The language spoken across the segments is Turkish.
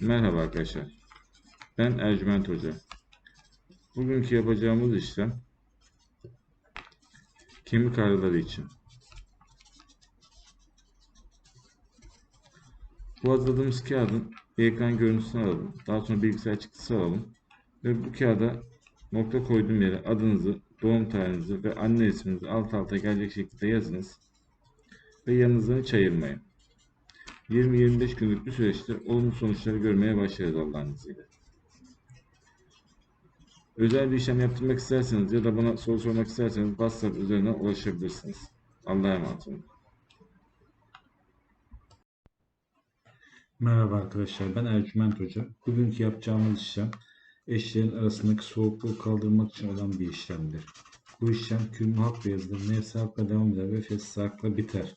Merhaba arkadaşlar. Ben Ercüment Hoca. Bugünkü yapacağımız işlem kemik ağrıları için. Bu hazırladığımız kağıdın ekran görüntüsünü alalım. Daha sonra bilgisayar çıktısı alalım. Ve bu kağıda nokta koyduğum yere adınızı, doğum tarihinizi ve anne isminizi alt alta gelecek şekilde yazınız. Ve yanınızdan hiç ayırmayın. 20-25 günlük bir süreçte olumlu sonuçları görmeye başlarız Allah'ın izniyle. Özel bir işlem yaptırmak isterseniz ya da bana soru sormak isterseniz WhatsApp üzerinden ulaşabilirsiniz. Allah'a emanet olun. Merhaba arkadaşlar, ben Ercüment Hoca. Bugünkü yapacağımız işlem eşlerin arasındaki soğukluğu kaldırmak için olan bir işlemdir. Bu işlem kürmü hakla yazılır, nefsi hakla devam eder ve fesli hakla biter.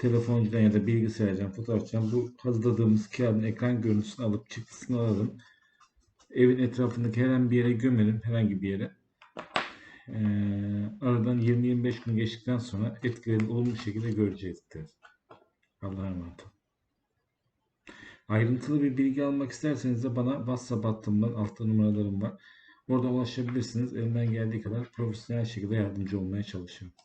telefoncudan ya da bilgisayardan, fotoğrafçıdan bu hazırladığımız kağıdın ekran görüntüsünü alıp çıktısını alalım. Evin etrafındaki herhangi bir yere gömelim, herhangi bir yere. Ee, aradan 20-25 gün geçtikten sonra etkilerini olumlu şekilde görecektir. Allah'a emanet olun. Ayrıntılı bir bilgi almak isterseniz de bana WhatsApp hattımdan altta numaralarım var. Oradan ulaşabilirsiniz. Elimden geldiği kadar profesyonel şekilde yardımcı olmaya çalışıyorum.